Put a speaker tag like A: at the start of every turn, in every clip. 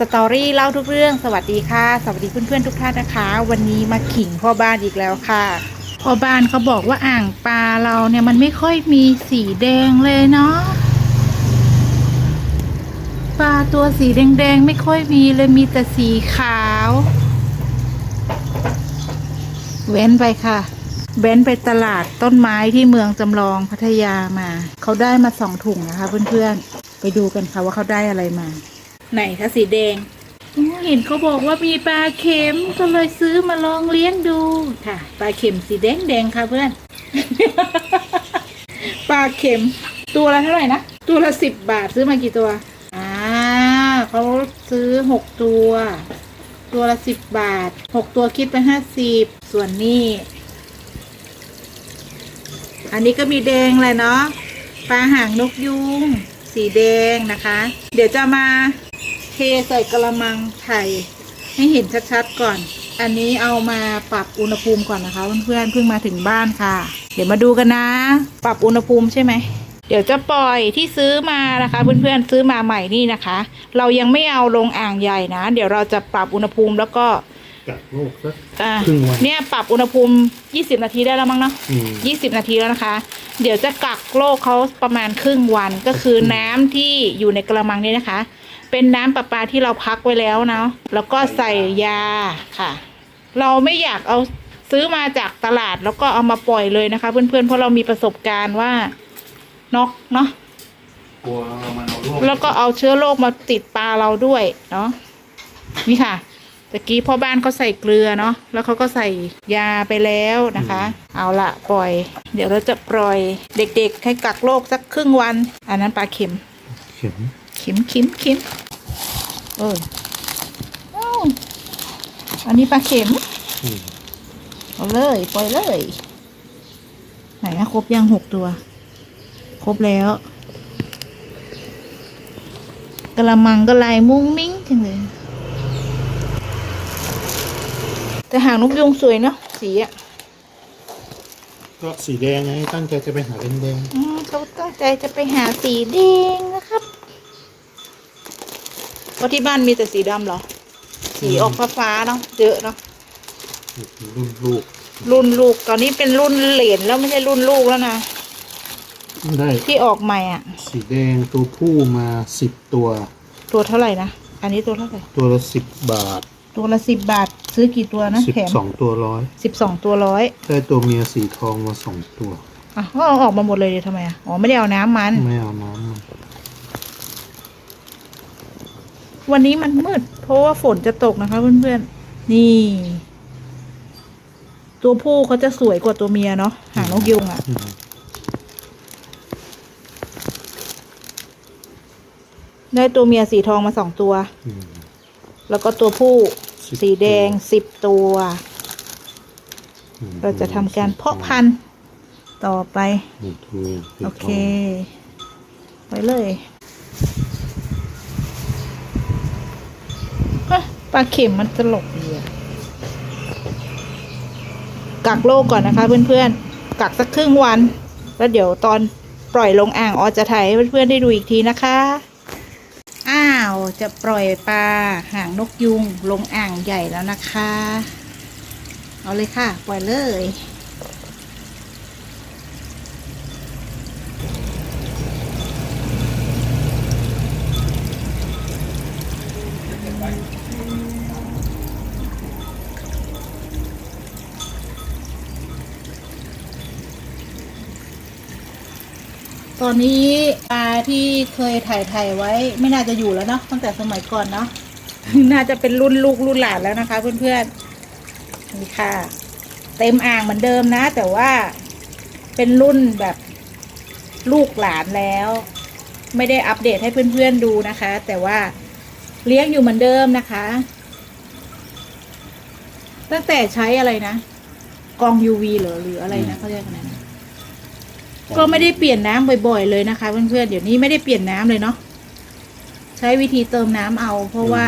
A: สตอรี่เล่าทุกเรื่อง สวัสดีค่ะ สวัสดีเพื่อนๆทุกท่านนะคะ วันนี้มาขิงพ่อบ้านอีกแล้วค่ะ พ่อบ้านเขาบอกว่าอ่างปลาเราเนี่ยมันไม่ค่อยมีสีแดงเลยเนาะปลาตัวสีแดงๆไม่ค่อยมีเลยมีแต่สีขาว เว้นไปค่ะเว้นไปตลาดต้นไม้ที่เมืองจำลองพัทยามา เขาได้มาสองถุงนะคะเพื่อนๆ ไปดูกันค่ะว่าเขาได้อะไรมา ไหนคะสีแดงเห็นเขาบอกว่ามีปลาเค็มก็เลยซื้อมาลองเลี้ยงดูค่ะปลาเค็มสีแดงแดงค่ะเพื่อน ปลาเค็ม ตัวละเท่าไหร่นะตัวละสิบบาทซื้อมากี่ตัวอ่าเขาซื้อหกตัว ตัวละสิบบาทหกตัวคิดไปห้าสิบส่วนนี้ อันนี้ก็มีแดงเลยเนาะปลาหางนกยุงสีแดงนะคะ เดี๋ยวจะมา เทใส่กระมังไข่ให้เห็นชัดๆก่อน อันนี้เอามาปรับอุณหภูมิก่อนนะคะเพื่อนๆเพิ่งมาถึงบ้านค่ะ เดี๋ยวมาดูกันนะ ปรับอุณหภูมิใช่ไหมเดี๋ยวจะปล่อยที่ซื้อมานะคะเพื่อนๆซื้อมาใหม่นี่นะคะ เรายังไม่เอาลงอ่างใหญ่นะ เดี๋ยวเราจะปรับอุณหภูมิแล้วก็
B: กักโรคสัก
A: อ่า
B: ครึ่งวัน
A: เนี่ยปรับอุณหภูมิ 20 นาทีได้แล้วมั้งเนาะ
B: อืม
A: 20 นาทีแล้วนะคะ เดี๋ยวจะกักโรคเขาประมาณครึ่งวันก็คือน้ำที่อยู่ในกระมังนี้นะคะ เป็นน้ำประปาที่เราพักไว้แล้วเนาะแล้วก็ใส่ยาค่ะ เราไม่อยากเอาซื้อมาจากตลาดแล้วก็เอามาปล่อยเลยนะคะ เพื่อนๆเพราะเรามีประสบการณ์ว่านกเนาะ
B: กลัวมันเอาโรค
A: แล้วก็เอาเชื้อโรคมาติดปลาเราด้วยเนาะนี่ค่ะตะกี้พ่อบ้านเขาใส่เกลือเนาะแล้วเขาก็ใส่ยาไปแล้วนะคะ เอาละปล่อย เดี๋ยวเราจะปล่อยเด็กๆ ให้กักโรคสักครึ่งวัน อันนั้นปลาเข็ม
B: เข็ม
A: เข็มเข็มเข็มเอออ้าวอันนี้ปลาเข็ม
B: อืม
A: เอาเลย ปล่อยเลย ไหนนะครบยังหกตัว ครบแล้วกระมังก็ลายมุ้งมิ้งจังเลย แต่หางนกยุงสวยเนาะสีอะ
B: ก็สีแดงไงตั้งใจจะไปหาแดงแดง
A: อืมเขาตั้งใจจะไปหาสีแดงนะครับ เพราะที่บ้านมีแต่สีดำเหรอ สีออกฟ้าๆเนาะเยอะเนาะ
B: รุ่นลูก
A: รุ่นลูกตอนนี้เป็นรุ่นเหลนแล้วไม่ใช่รุ่นลูกแล้วนะ
B: ได้
A: ที่ออกใหม่อะ
B: สีแดงตัวผู้มาสิบตัว
A: ตัวเท่าไหร่นะอันนี้ตัวเท่าไหร่
B: ตัวละสิบบาท
A: ตัวละสิบบาท ซื้อกี่ตัวนะ
B: สิบ
A: แถม
B: สองตัวร้อย
A: สิบสองตัวร้อย
B: ได้ตัวเมียสีทองมาสองตัว
A: อะก็เอาออกมาหมดเลยเดี๋ยวทำไมอะอ๋อไม่ได้เอาน้ำมัน
B: ไม่เอาน้ำมัน
A: วันนี้มันมืด เพราะว่าฝนจะตกนะคะเพื่อนๆ นี่ ตัวผู้เขาจะสวยกว่าตัวเมียเนาะ หางนกยุงอะ
B: อืม
A: ได้ตัวเมียสีทองมาสองตัว
B: อืม
A: แล้วก็ตัวผู้
B: สิบ
A: สีแดงสิบตัว
B: อืม
A: เราจะทำการเพาะพันธุ์ต่อไป
B: อืมตัวเมียสีทง
A: โอเค ไปเลยฮะ ปลาเข็มมันตลกดีอะกักโลกก่อนนะคะ เพื่อนๆ กักสักครึ่งวัน แล้วเดี๋ยวตอนปล่อยลงอ่างออจะถ่ายให้เพื่อนๆได้ดูอีกทีนะคะ อ้าวจะปล่อยปลาหางนกยุงลงอ่างใหญ่แล้วนะคะ เอาเลยค่ะ ปล่อยเลย ตอนนี้ปลาที่เคยถ่ายถ่ายไว้ ไม่น่าจะอยู่แล้วเนาะตั้งแต่สมัยก่อนเนาะน่าจะเป็นรุ่นลูกรุ่นหลานแล้วนะคะ เพื่อนๆนี่ค่ะ เต็มอ่างเหมือนเดิมนะ แต่ว่าเป็นรุ่นแบบลูกหลานแล้ว ไม่ได้อัปเดตให้เพื่อนๆดูนะคะ แต่ว่าเลี้ยงอยู่เหมือนเดิมนะคะ ตั้งแต่ใช้อะไรนะกอง UV เหรอหรืออะไรนะเขาเรียกอะไรนะ ก็ไม่ได้เปลี่ยนน้ำบ่อย ๆ เลยนะคะ เพื่อนๆเดี๋ยวนี้ไม่ได้เปลี่ยนน้ำเลยเนาะใช้วิธีเติมน้ำเอา เพราะว่า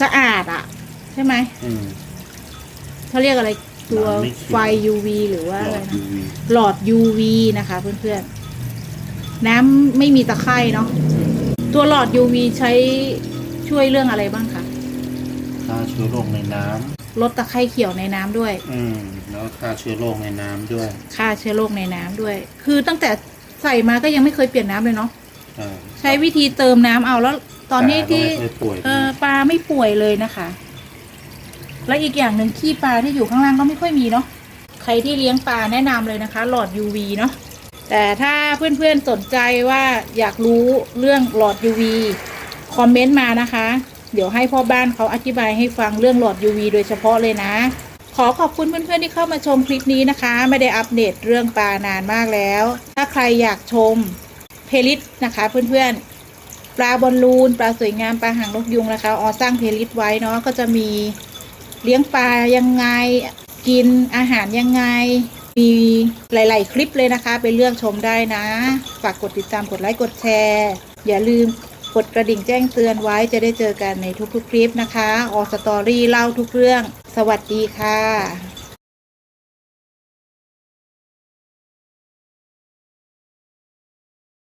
A: สะอาดอะใช่ไหม
B: อืม
A: เขาเรียกอะไรตัว
B: น้ำไม่เขียว
A: ไฟ UV หรือว่า
B: หล
A: อะไร
B: อด
A: นะ
B: UV
A: หลอด UV นะคะ เพื่อนๆน้ำไม่มีตะไคร่เนาะตัวหลอด UV ใช้ช่วยเรื่องอะไรบ้างคะ
B: ฆ่าเชื้อโรคในน้
A: ลดตะไคร่เขียวในน้ำด้วยำ
B: อืมแล้วฆ่าเชื้อโรคในน้ำด้วย
A: ฆ่าเชื้อโรคในน้ำด้วย คือตั้งแต่ใส่มาก็ยังไม่เคยเปลี่ยนน้ำเลยเนาะ
B: ใช่
A: ใช้วิธีเติมน้ำเอาแล้ว ตอนนี้ที่
B: ปลาก็ไม่เคยป่วย
A: เออปลาไม่ป่วยเลยนะคะ และอีกอย่างหนึ่งขี้ปลาที่อยู่ข้างล่างก็ไม่ค่อยมีเนาะ ใครที่เลี้ยงปลาแนะนำเลยนะคะ หลอด UV เนาะ แต่ถ้าเพื่อนๆสนใจว่าอยากรู้เรื่องหลอด UV คอมเมนต์มานะคะ เดี๋ยวให้พ่อบ้านเขาอธิบายให้ฟังเรื่องหลอด UV โดยเฉพาะเลยนะ ขอขอบคุณเพื่อนๆที่เข้ามาชมคลิปนี้นะคะ ไม่ได้อัปเดตเรื่องปลานานมากแล้ว ถ้าใครอยากชมเพลิสนะคะเพื่อนๆ ปลาบอลลูน ปลาสวยงามปลาหางนกยุงนะคะออสร้างเพลิสไว้เนาะก็จะมีเลี้ยงปลายังไงกินอาหารยังไง มีหลาย ๆ คลิปเลยนะคะ ไปเลือกชมได้นะ ฝากกดติดตามกดไลค์กดแชร์ อย่าลืม กดกระดิ่งแจ้งเตือนไว้จะได้เจอกันในทุกๆคลิปนะคะ ออสตอรี่เล่าทุกเรื่อง สวัสดีค่ะ